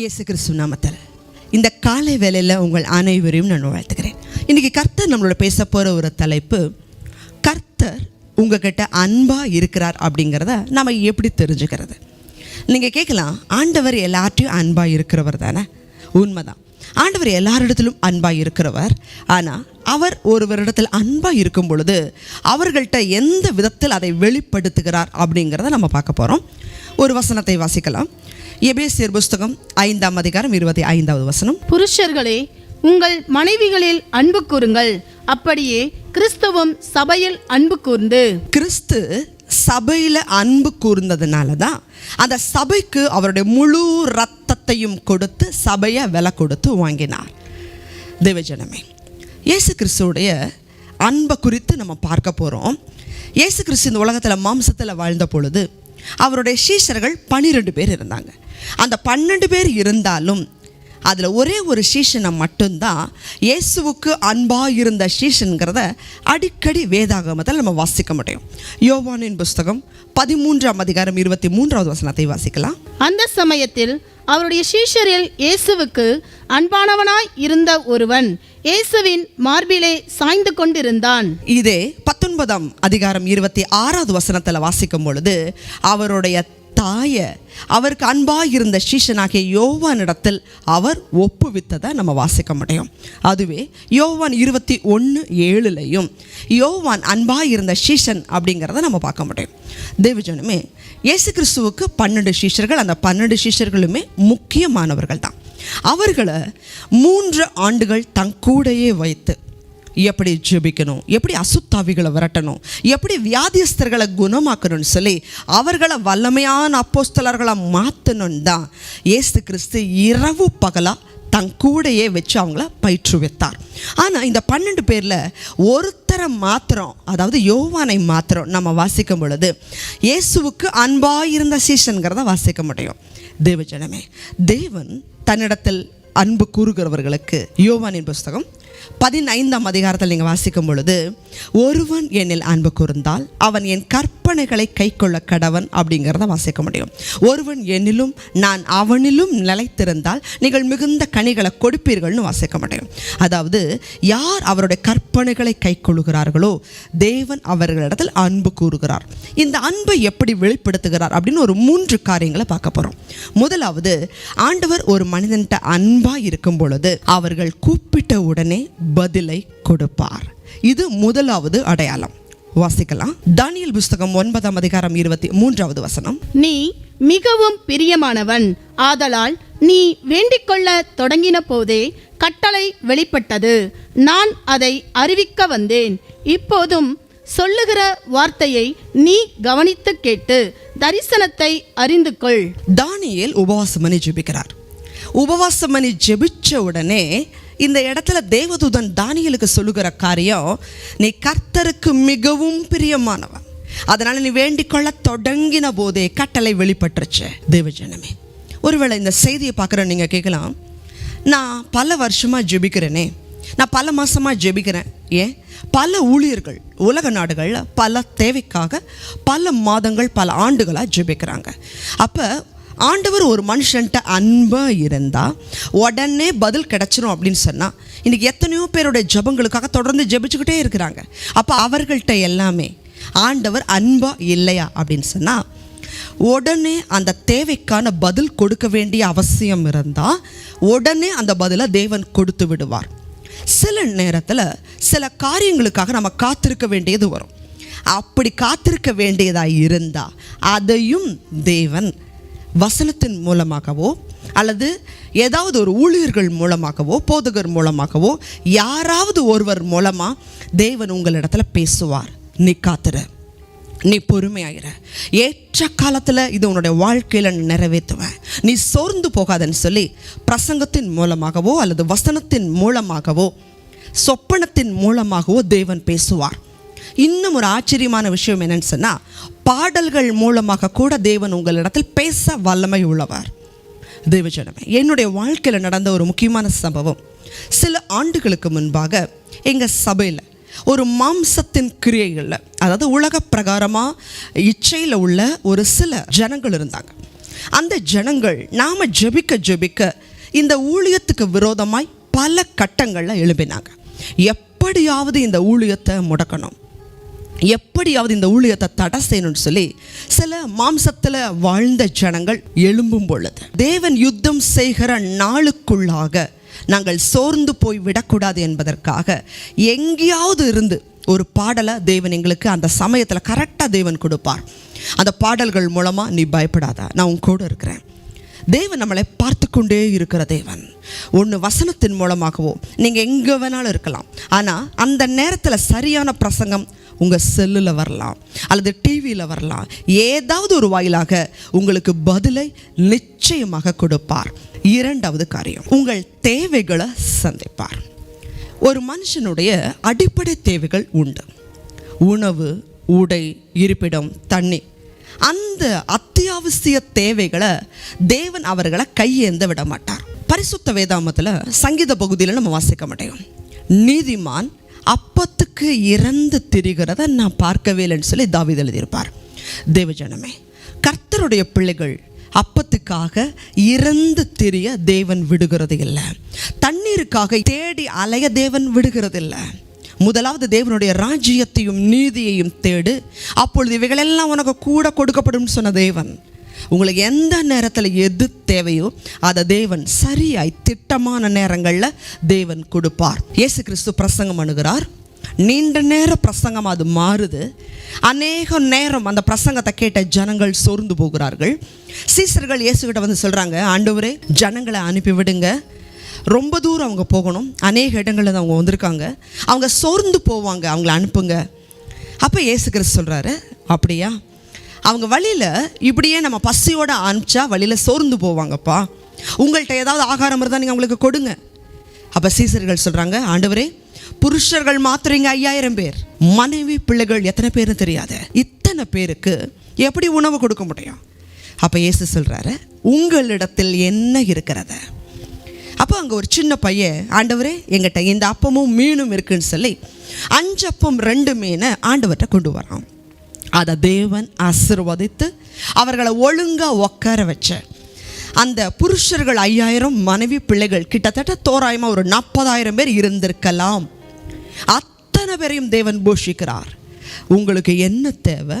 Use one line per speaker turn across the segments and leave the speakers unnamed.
இயேசு கிறிஸ்து நாமத்தில். இந்த காலை வேலையில் உங்கள் அனைவரையும் நான் வாழ்த்துக்கிறேன் இன்றைக்கி கர்த்தர் நம்மளோட பேச போகிற ஒரு தலைப்பு கர்த்தர் உங்ககிட்ட அன்பாக இருக்கிறார் அப்படிங்கிறத நம்ம எப்படி தெரிஞ்சுக்கிறது? நீங்கள் கேட்கலாம் ஆண்டவர் எல்லார்ட்டையும் அன்பாக இருக்கிறவர் தானே? உண்மைதான். ஆண்டவர் எல்லாரிடத்திலும் அன்பாக இருக்கிறவர். ஆனால் அவர் ஒருவரிடத்தில் அன்பாக இருக்கும் பொழுது அவர்கள்ட்ட எந்த விதத்தில் அதை வெளிப்படுத்துகிறார் அப்படிங்கிறத நம்ம பார்க்க போகிறோம் ஒரு வசனத்தை வாசிக்கலாம். எபேசியர் புஸ்தகம் ஐந்தாம் அதிகாரம் இருபத்தி ஐந்தாவது வசனம்.
புருஷர்களே உங்கள் மனைவிகளில் அன்பு கூறுங்கள். அப்படியே கிறிஸ்துவும் சபையில் அன்பு கூர்ந்து.
கிறிஸ்து சபையில் அன்பு கூர்ந்ததுனால தான் அந்த சபைக்கு அவருடைய முழு ரத்தத்தையும் கொடுத்து சபையை விலை கொடுத்து வாங்கினார். தேவஜனமே இயேசு கிறிஸ்துவுடைய அன்பை குறித்து நம்ம பார்க்க போகிறோம் இயேசு கிறிஸ்து இந்த உலகத்தில் மாம்சத்தில் வாழ்ந்த பொழுது அவருடைய சீஷர்கள் பன்னிரெண்டு பேர் இருந்தாங்க. அந்த பன்னெண்டு பேர் இருந்தாலும் அதில் ஒரே ஒரு சீஷனை மட்டும்தான் இயேசுவுக்கு அன்பாக இருந்த சீஷனுங்கிறத அடிக்கடி வேதாகமத்தில் நம்ம வாசிக்க முடியும். யோவானின் புஸ்தகம் பதிமூன்றாம் அதிகாரம் இருபத்தி மூன்றாவது வசனத்தை வாசிக்கலாம்.
அந்த சமயத்தில் அவருடைய சீஷரில் இயேசுவுக்கு அன்பானவனாய் இருந்த ஒருவன் இயேசுவின் மார்பிலே சாய்ந்து கொண்டிருந்தான்.
இதே பத்தொன்பதாம் அதிகாரம் இருபத்தி ஆறாவது வசனத்தில் வாசிக்கும் பொழுது அவருடைய தாய அவருக்கு அன்பாக இருந்த சீஷனாகிய யோவானிடத்தில் அவர் ஒப்புவித்ததை நம்ம வாசிக்க முடியும். அதுவே யோவான் இருபத்தி ஒன்று ஏழுலையும் யோவான் அன்பாக இருந்த சீஷன் அப்படிங்கிறத நம்ம பார்க்க முடியும். தேவஜனமே இயேசு கிறிஸ்துவுக்கு பன்னெண்டு சீஷர்கள் அந்த பன்னெண்டு சீஷர்களுமே முக்கியமானவர்கள் தான் அவர்களை மூன்று ஆண்டுகள் தங்கூடையே வைத்து எப்படி ஜெபிக்கணும்? எப்படி அசுத்தாவிகளை விரட்டணும்? எப்படி வியாதியஸ்தர்களை குணமாக்கணும்னு சொல்லி அவர்களை வல்லமையான அப்போஸ்தலர்களை மாற்றணும் தான் ஏசு கிறிஸ்து இரவு பகலாக தன் கூடையே வச்சு அவங்கள பயிற்றுவித்தார். ஆனால் இந்த பன்னெண்டு பேரில் ஒருத்தரை மாத்திரம் அதாவது யோவானை மாத்திரம் நம்ம வாசிக்கும் பொழுது இயேசுவுக்கு அன்பாக இருந்த சீசனுங்கிறத வாசிக்க முடியும். தேவஜனமே தேவன் தன்னிடத்தில் அன்பு கூறுகிறவர்களுக்கு யோவானின் புஸ்தகம் பதினைந்தாம் அதிகாரத்தில் நீங்கள் வாசிக்கும் பொழுது ஒருவன் என்னில் அன்பு கூர்ந்தால் அவன் என் கற்பனைகளை கைக்கொள்ள கடவன் அப்படிங்கிறத வாசிக்க முடியும். ஒருவன் என்னிலும் நான் அவனிலும் நிலைத்திருந்தால் நீங்கள் மிகுந்த கனிகளை கொடுப்பீர்கள்னு வாசிக்க முடியும். அதாவது யார் அவருடைய கற்பனைகளை கைக்கொள்கிறார்களோ தேவன் அவர்களிடத்தில் அன்பு கூறுகிறார். இந்த அன்பை எப்படி வெளிப்படுத்துகிறார் அப்படின்னு ஒரு மூன்று காரியங்களை பார்க்க போகிறோம் முதலாவது ஆண்டவர் ஒரு மனிதன்கிட்ட அன்பாக இருக்கும் பொழுது அவர்கள் கூப்பிட்ட உடனே பதிலை கொடுப்பார். இது முதலாவது அடையாளம். வாசிக்கலாம். தானியல் புஸ்தகம் ஒன்பதாம் அதிகாரம் இருபத்தி மூன்றாவது வசனம்.
நீ மிகவும் பிரியமானவன். ஆதலால் நீ வேண்டிக்கொள்ள தொடங்கின போதே கட்டளை வெளிப்பட்டது. நான் அதை அறிவிக்க வந்தேன். இப்போதும் சொல்லுகிற வார்த்தையை நீ கவனித்து கேட்டு தரிசனத்தை அறிந்து கொள்.
தானியேல் உபவாசம் பண்ணி ஜெபிக்கிறார். உபவாசம் பண்ணி ஜெபிச்ச உடனே இந்த இடத்துல தேவதூதன் தானியலுக்கு சொல்லுகிற காரியம் நீ கர்த்தருக்கு மிகவும் பிரியமானவன். அதனால் நீ வேண்டிக்கொள்ள தொடங்கின போதே கட்டளை வெளிப்பட்டுருச்சு தேவஜனமே ஒருவேளை இந்த செய்தியை பார்க்குற நீங்கள் கேட்கலாம் நான் பல வருஷமாக ஜெபிக்கிறேனே. நான் பல மாதமாக ஜெபிக்கிறேன். ஏன்? பல ஊழியர்கள் உலக நாடுகளில் பல தேவைக்காக பல மாதங்கள் பல ஆண்டுகளாக ஜெபிக்கிறாங்க. அப்போ ஆண்டவர் ஒரு மனுஷன்ட்ட அன்பாக இருந்தால் உடனே பதில் கிடச்சிரும் அப்படின்னு சொன்னால் இன்றைக்கி எத்தனையோ பேருடைய ஜெபங்களுக்காக தொடர்ந்து ஜெபிச்சுக்கிட்டே இருக்கிறாங்க. அப்போ அவர்கள்ட்ட எல்லாமே ஆண்டவர் அன்பாக இல்லையா அப்படின்னு சொன்னால் உடனே அந்த தேவைக்கான பதில் கொடுக்க வேண்டிய அவசியம் இருந்தால் உடனே அந்த பதிலை தேவன் கொடுத்து விடுவார். சில நேரத்தில் சில காரியங்களுக்காக நம்ம காத்திருக்க வேண்டியது வரும். அப்படி காத்திருக்க வேண்டியதாக இருந்தால் அதையும் தேவன் வசனத்தின் மூலமாகவோ அல்லது ஏதாவது ஒரு ஊழியர்கள் மூலமாகவோ போதகர் மூலமாகவோ யாராவது ஒருவர் மூலமாக தேவன் உங்களிடத்துல பேசுவார். நீ காத்துற நீ பொறுமையாயிர. ஏற்ற காலத்தில் இது உன்னுடைய வாழ்க்கையில் நிறைவேற்றுவேன் நீ சோர்ந்து போகாதன்னு சொல்லி பிரசங்கத்தின் மூலமாகவோ அல்லது வசனத்தின் மூலமாகவோ சொப்பனத்தின் மூலமாகவோ தேவன் பேசுவார். இன்னும் ஒரு ஆச்சரியமான விஷயம் என்னன்னு சொன்னால் பாடல்கள் மூலமாக கூட தேவன் உங்களிடத்தில் பேச வல்லமை உள்ளவர். தேவஜனமே என்னுடைய வாழ்க்கையில் நடந்த ஒரு முக்கியமான சம்பவம். சில ஆண்டுகளுக்கு முன்பாக எங்கள் சபையில் ஒரு மாம்சத்தின் கிரியைகளில் அதாவது உலக பிரகாரமாக இச்சையில் உள்ள ஒரு சில ஜனங்கள் இருந்தாங்க. அந்த ஜனங்கள் நாம் ஜெபிக்க ஜெபிக்க இந்த ஊழியத்துக்கு விரோதமாய் பல கட்டங்களில் எழுப்பினாங்க எப்படியாவது இந்த ஊழியத்தை முடக்கணும். எப்படியாவது இந்த ஊழியத்தை தடை செய்யணும்னு சொல்லி சில மாம்சத்தில் வாழ்ந்த ஜனங்கள் எழும்பும் பொழுது தேவன் யுத்தம் செய்கிற நாளுக்குள்ளாக நாங்கள் சோர்ந்து போய் விடக்கூடாது என்பதற்காக எங்கேயாவது இருந்து ஒரு பாடலை தேவன் எங்களுக்கு அந்த சமயத்தில் கரெக்டாக தேவன் கொடுப்பார். அந்த பாடல்கள் மூலமாக நீ பயப்படாத நான் உன் கூட இருக்கிறேன். தேவன் நம்மளை பார்த்து கொண்டே இருக்கிற தேவன். ஒன்று வசனத்தின் மூலமாகவோ நீங்கள் எங்கே வேணாலும் இருக்கலாம். ஆனால் அந்த நேரத்தில் சரியான பிரசங்கம் உங்கள் செல்லில் வரலாம் அல்லது டிவியில் வரலாம். ஏதாவது ஒரு வாயிலாக உங்களுக்கு பதிலை நிச்சயமாக கொடுப்பார். இரண்டாவது காரியம் உங்கள் தேவைகளை சந்திப்பார். ஒரு மனுஷனுடைய அடிப்படை தேவைகள் உண்டு. உணவு உடை இருப்பிடம் தண்ணி. அந்த அத்தியாவசிய தேவைகளை தேவன் அவர்களை கையேந்த விட மாட்டார். பரிசுத்த வேதாமத்தில் சங்கீத பகுதியில் நம்ம வாசிக்க மாட்டோம். நீதிமான் அப்பத்துக்கு இறந்து திரிகிறத நான் பார்க்கவே இல்லைன்னு சொல்லி தாவித எழுதியிருப்பார். தேவஜனமே கர்த்தருடைய பிள்ளைகள் அப்பத்துக்காக இறந்து திரிய தேவன் விடுகிறது இல்லை. தண்ணீருக்காக தேடி அலைய தேவன் விடுகிறது இல்லை. முதலாவது தேவனுடைய ராஜ்யத்தையும் நீதியையும் தேடு. அப்பொழுது இவைகளெல்லாம் உனக்கு கூட கொடுக்கப்படும் சொன்ன தேவன். உங்களுக்கு எந்த நேரத்தில் எது தேவையோ அதை தேவன் சரியாய் திட்டமான நேரங்களில் தேவன் கொடுப்பார். இயேசு கிறிஸ்து பிரசங்கம் அணுகிறார். நீண்ட நேர பிரசங்கம் அது மாறுது. அநேக நேரம் அந்த பிரசங்கத்தை கேட்ட ஜனங்கள் சோர்ந்து போகிறார்கள். சீசர்கள் இயேசுகிட்ட வந்து சொல்கிறாங்க ஆண்டவரே ஜனங்களை அனுப்பி விடுங்க ரொம்ப தூரம் அவங்க போகணும். அநேக இடங்களில் தான் அவங்க வந்திருக்காங்க. அவங்க சோர்ந்து போவாங்க. அவங்கள அனுப்புங்க. அப்போ இயேசு கிறிஸ்து சொல்கிறாரு அப்படியா? அவங்க வழியில் இப்படியே நம்ம பசியோட அனுப்பிச்சா வழியில் சோர்ந்து போவாங்கப்பா. உங்கள்கிட்ட ஏதாவது ஆகாரம் இருந்தால் நீங்கள் அவங்களுக்கு கொடுங்க. அப்போ சீசர்கள் சொல்கிறாங்க ஆண்டவரே புருஷர்கள் மாத்திரைங்க ஐயாயிரம் பேர். மனைவி பிள்ளைகள் எத்தனை பேர்னு தெரியாது? இத்தனை பேருக்கு எப்படி உணவு கொடுக்க முடியும்? அப்போ இயேசு சொல்கிறாரு உங்களிடத்தில் என்ன இருக்கிறத? அப்போ அங்கே ஒரு சின்ன பையன் ஆண்டவரே எங்கிட்ட இந்த அப்பமும் மீனும் இருக்குன்னு சொல்லி அஞ்சப்பம் ரெண்டு மீனை ஆண்டவர்கிட்ட கொண்டு வரான். அதை தேவன் ஆசிர்வதித்து அவர்களை ஒழுங்காக உட்கார வச்ச. அந்த புருஷர்கள் ஐயாயிரம் மனைவி பிள்ளைகள் கிட்டத்தட்ட தோராயமாக ஒரு நாற்பதாயிரம் பேர் இருந்திருக்கலாம். அத்தனை பேரையும் தேவன் போஷிக்கிறார். உங்களுக்கு என்ன தேவை?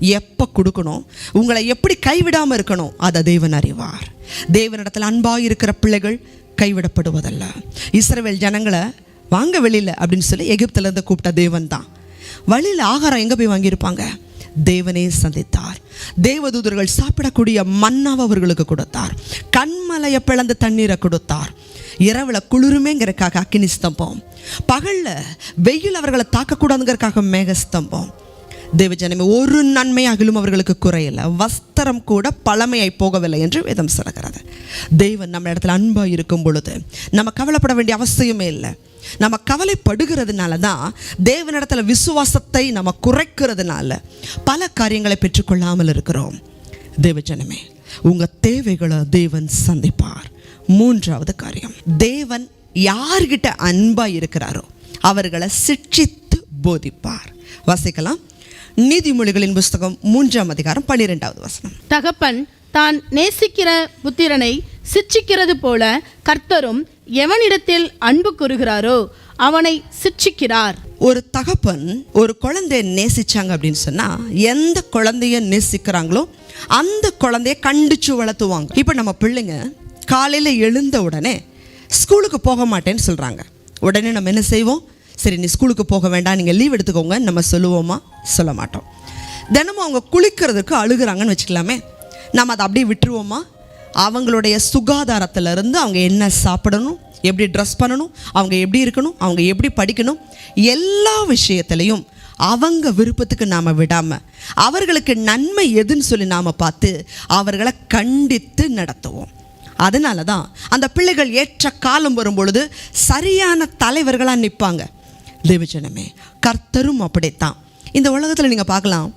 எப்போ கொடுக்கணும்? உங்களை எப்படி கைவிடாமல் இருக்கணும்? அதை தேவன் அறிவார். தேவனிடத்தில் அன்பாக இருக்கிற பிள்ளைகள் கைவிடப்படுவதல்ல. இஸ்ரவேல் ஜனங்களை வாங்க வெளியில் அப்படின்னு சொல்லி எகிப்திலேருந்து கூப்பிட்ட தேவன் தான். வழியில் ஆகாரம் எங்கே போய் வாங்கியிருப்பாங்க? தேவனே சந்தித்தார். தேவதூதர்கள் சாப்பிடக்கூடிய மன்னாவை அவர்களுக்கு கொடுத்தார். கண்மலையை பிளந்த தண்ணீரை கொடுத்தார். இரவில் குளிருமேங்கிறக்காக அக்கினி ஸ்தம்பம். பகலில் வெயில் அவர்களை தாக்கக்கூடாதுங்கிறக்காக மேகஸ்தம்பம். தேவஜனமே ஒரு நன்மை அகிலும் அவர்களுக்கு குறையலை. வஸ்திரம் கூட பழமையாய் போகவில்லை என்று வேதம் சொல்கிறது தேவன் நம்ம இடத்துல அன்பாக இருக்கும் பொழுது நம்ம கவலைப்பட வேண்டிய அவசியமே இல்லை. நம்ம கவலைப்படுகிறதுனால தான் தேவனிடத்தில் விசுவாசத்தை நம்ம குறைக்கிறதுனால பல காரியங்களை பெற்றுக்கொள்ளாமல் இருக்கிறோம். தேவஜனமே உங்கள் தேவைகளை தேவன் சந்திப்பார். மூன்றாவது காரியம் தேவன் யார்கிட்ட அன்பாக இருக்கிறாரோ அவர்களை சிட்சித்து போதிப்பார். வாசிக்கலாம். நீதிமொழிகளின் புஸ்தகம் மூன்றாம் அதிகாரம் பன்னிரெண்டாவது வசனம்.
தகப்பன் தான் நேசிக்கிற புத்திரனை சிட்சிக்கிறது போல கர்த்தரும் எவனிடத்தில் அன்பு கூறுகிறாரோ அவனை சிட்சிக்கிறார்.
ஒரு தகப்பன் ஒரு குழந்தைய நேசிச்சாங்க அப்படின்னு சொன்னா எந்த குழந்தைய நேசிக்கிறாங்களோ அந்த குழந்தைய கண்டிச்சு வளர்த்துவாங்க. இப்போ நம்ம பிள்ளைங்க காலையில் எழுந்த உடனே ஸ்கூலுக்கு போக மாட்டேன்னு சொல்கிறாங்க உடனே நம்ம என்ன செய்வோம்? சரி நீ ஸ்கூலுக்கு போக வேண்டாம் நீங்கள் லீவ் எடுத்துக்கோங்க நம்ம சொல்லுவோமா? சொல்ல மாட்டோம் தினமும் அவங்க குளிக்கிறதுக்கு அழுகுறாங்கன்னு வச்சுக்கலாமே. நம்ம அதை அப்படியே விட்டுருவோமா? அவங்களுடைய சுகாதாரத்திலிருந்து அவங்க என்ன சாப்பிடணும் எப்படி ட்ரெஸ் பண்ணணும் அவங்க எப்படி இருக்கணும் அவங்க எப்படி படிக்கணும் எல்லா விஷயத்துலையும் அவங்க விருப்பத்துக்கு நாம் விடாமல் அவர்களுக்கு நன்மை எதுன்னு சொல்லி நாம் பார்த்து அவர்களை கண்டித்து நடத்துவோம். அதனால தான் அந்த பிள்ளைகள் ஏற்ற காலம் வரும் பொழுது சரியான தலைவர்களாக நிற்பாங்க தேவஜனமே கர்த்தரும் அப்படித்தான். இந்த உலகத்தில் நீங்கள் பார்க்கலாம்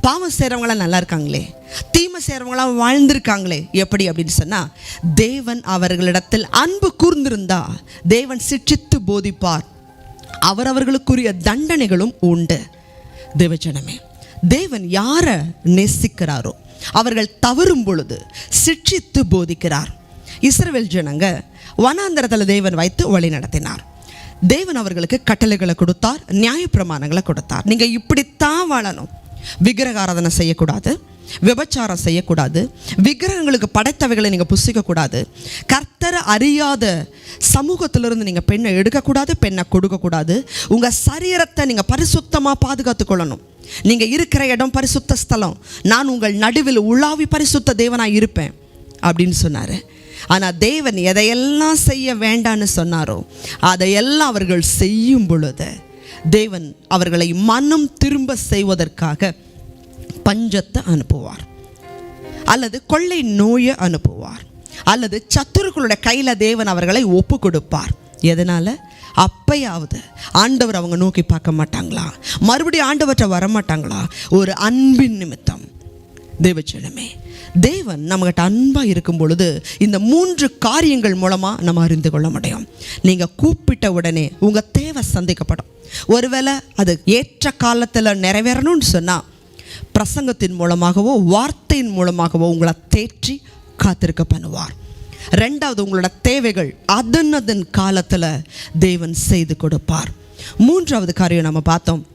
பாவம் செய்கிறவங்களாம் நல்லா இருக்காங்களே தீமை செய்கிறவங்களாம் வாழ்ந்திருக்காங்களே எப்படி அப்படின்னு சொன்னால் தேவன் அவர்களிடத்தில் அன்பு கூர்ந்திருந்தா தேவன் சிட்சித்து போதிப்பார். அவரவர்களுக்குரிய தண்டனைகளும் உண்டு. தேவஜனமே தேவன் யாரை நேசிக்கிறாரோ அவர்கள் தவறும் பொழுது சிட்சித்து போதிக்கிறார். இஸ்ரவேல் ஜனங்க வனாந்தரத்தில் தேவன் வைத்து வழி நடத்தினார் தேவன் அவர்களுக்கு கட்டளைகளை கொடுத்தார் நியாயப்பிரமாணங்களை கொடுத்தார். நீங்கள் இப்படித்தான் வாழணும். விக்கிரகாராதனை செய்யக்கூடாது விபச்சாரம் செய்யக்கூடாது விக்கிரகங்களுக்கு படைத்தவைகளை நீங்கள் புசிக்கக்கூடாது கர்த்தரை அறியாத சமூகத்திலிருந்து நீங்கள் பெண்ணை எடுக்கக்கூடாது பெண்ணை கொடுக்கக்கூடாது. உங்கள் சரீரத்தை நீங்கள் பரிசுத்தமாக பாதுகாத்துக்கொள்ளணும். நீங்கள் இருக்கிற இடம் பரிசுத்த ஸ்தலம். நான் உங்கள் நடுவில் உலாவி பரிசுத்த தேவனாக இருப்பேன் அப்படின்னு சொன்னார். ஆனால் தேவன் எதையெல்லாம் செய்ய வேண்டான்னு சொன்னாரோ அதையெல்லாம் அவர்கள் செய்யும் பொழுது தேவன் அவர்களை மனம் திரும்ப செய்வதற்காக பஞ்சத்தை அனுப்புவார். அல்லது கொள்ளை நோயை அனுப்புவார். அல்லது சத்துருக்களுடைய கையில் தேவன் அவர்களை ஒப்பு கொடுப்பார் எதனால்? அப்பயாவது ஆண்டவர் அவங்க நோக்கி பார்க்க மாட்டாங்களா? மறுபடியும் ஆண்டவற்றை வரமாட்டாங்களா? ஒரு அன்பின் நிமித்தம். தேவச்சனமே தேவன் நம்மகிட்ட அன்பாக இருக்கும் பொழுது இந்த மூன்று காரியங்கள் மூலமாக நம்ம அறிந்து கொள்ள முடியும். நீங்கள் கூப்பிட்ட உடனே உங்கள் தேவை சந்திக்கப்படும். ஒருவேளை அது ஏற்ற காலத்தில் நிறைவேறணும்னு சொன்னால் பிரசங்கத்தின் மூலமாகவோ வார்த்தையின் மூலமாகவோ உங்களை தேற்றி காத்திருக்க பண்ணுவார். ரெண்டாவது உங்களோட தேவைகள் அதன் அதன் காலத்தில் தேவன் செய்து கொடுப்பார். மூன்றாவது காரியம் நம்ம பார்த்தோம்.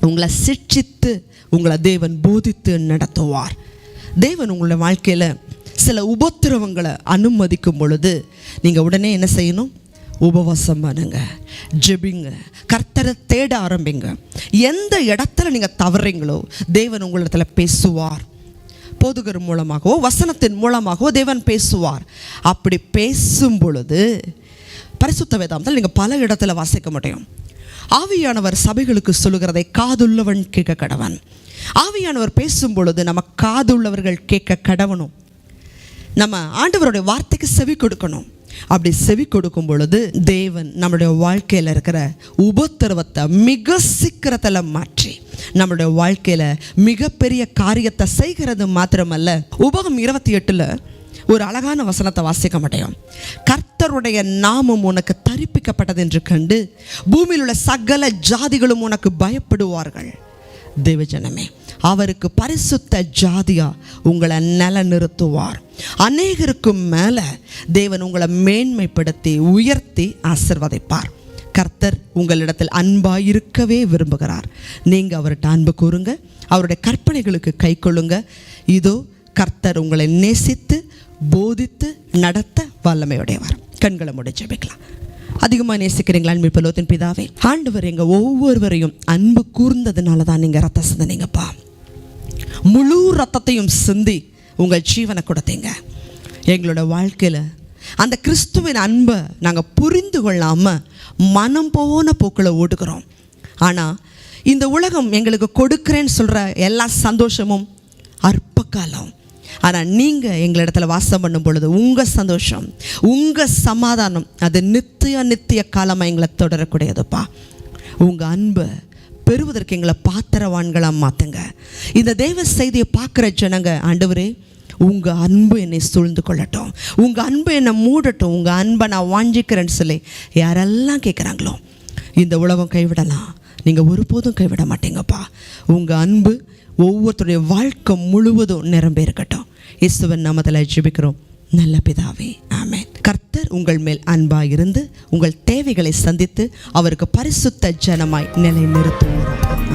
உங்களை சிட்சித்து உங்களை தேவன் போதித்து நடத்துவார். தேவன் உங்களோட வாழ்க்கையில் சில உபத்திரவங்களை அனுமதிக்கும் பொழுது நீங்கள் உடனே என்ன செய்யணும்? உபவாசம் பண்ணுங்க ஜெபிங்க கர்த்தரை தேட ஆரம்பிங்க. எந்த இடத்துல நீங்கள் தவறுறீங்களோ தேவன் உங்களிடத்தில் பேசுவார். போதுகர் மூலமாகவோ வசனத்தின் மூலமாகவோ தேவன் பேசுவார். அப்படி பேசும் பொழுது பரிசுத்த வேதாந்தத்தில் நீங்கள் பல இடத்துல வாசிக்க முடியும். ஆவியானவர் சபைகளுக்கு சொல்லுகிறதை காதுள்ளவன் கேட்க கடவன். ஆவியானவர் பேசும் பொழுது நம்ம காதுள்ளவர்கள் கேட்க கடவணும். நம்ம ஆண்டவருடைய வார்த்தைக்கு செவி கொடுக்கணும். அப்படி செவி கொடுக்கும் பொழுது தேவன் நம்மளுடைய வாழ்க்கையில் இருக்கிற உபத்திரவத்தை மிக சீக்கிரத்தில் மாற்றி நம்மளுடைய வாழ்க்கையில் மிகப்பெரிய காரியத்தை செய்கிறது மாத்திரமல்ல உபகம் இருபத்தி எட்டில் ஒரு அழகான வசனத்தை வாசிக்க முடியும் கர்த்தருடைய நாமம் உனக்கு தரிப்பிக்கப்பட்டது என்று கண்டு பூமியில் உள்ள சகல ஜாதிகளும் உனக்கு பயப்படுவார்கள். தேவஜனமே. அவருக்கு பரிசுத்த ஜாதியா உங்களை நிலைநிறுத்துவார். அநேகருக்கும் மேலே தேவன் உங்களை மேன்மைப்படுத்தி உயர்த்தி ஆசிர்வதிப்பார். கர்த்தர் உங்களிடத்தில் அன்பாக இருக்கவே விரும்புகிறார். நீங்கள் அவர்கிட்ட அன்பு கூறுங்க. அவருடைய கற்பனைகளுக்கு கை கொள்ளுங்க. இதோ கர்த்தர் உங்களை நேசித்து போதித்து நடத்த வல்லமையுடையவர். கண்களை முடிச்சு வைக்கலாம் அதிகமாக நேசிக்கிறீங்களா அன்பு பலோத்தின் பிதாவே? ஆண்டவர் எங்கள் ஒவ்வொருவரையும் அன்பு கூர்ந்ததுனால தான் நீங்கள் ரத்த சிந்தனீங்கப்பா. முழு ரத்தத்தையும் சிந்தி உங்கள் ஜீவனை கொடுத்தீங்க. எங்களோட வாழ்க்கையில் அந்த கிறிஸ்துவின் அன்பை நாங்கள் புரிந்து கொள்ளாமல் மனம் போன போக்கில் ஓடுகிறோம். ஆனால் இந்த உலகம் எங்களுக்கு கொடுக்குறேன்னு சொல்கிற எல்லா சந்தோஷமும் அற்ப காலம். ஆனால் நீங்கள் எங்களிடத்துல வாசம் பண்ணும் பொழுது உங்கள் சந்தோஷம் உங்கள் சமாதானம் அது நித்திய நித்திய காலமாக எங்களை தொடரக்கூடியதுப்பா. உங்கள் அன்பை பெறுவதற்கு எங்களை பாத்திரவான்களாக மாற்றுங்க இந்த தெய்வ செய்தியை பார்க்குற ஜனங்க ஆண்டவரே உங்கள் அன்பு என்னை சூழ்ந்து கொள்ளட்டும். உங்கள் அன்பு என்னை மூடட்டும். உங்கள் அன்பை நான் வாஞ்சிக்கிறேன்னு சொல்லி யாரெல்லாம் கேட்குறாங்களோ இந்த உலகம் கைவிடலாம். நீங்கள் ஒருபோதும் கைவிட மாட்டீங்கப்பா. உங்கள் அன்பு ஒவ்வொருத்தருடைய வாழ்க்கை முழுவதும் நிரம்பி இருக்கட்டும் இயேசுவன் நாமத்தில் ஜெபிக்கிறோம். நல்ல பிதாவே ஆமென். கர்த்தர் உங்கள் மேல் அன்பாக இருந்து உங்கள் தேவைகளை சந்தித்து அவருக்கு பரிசுத்த ஜனமாய் நிலைநிறுத்துவார்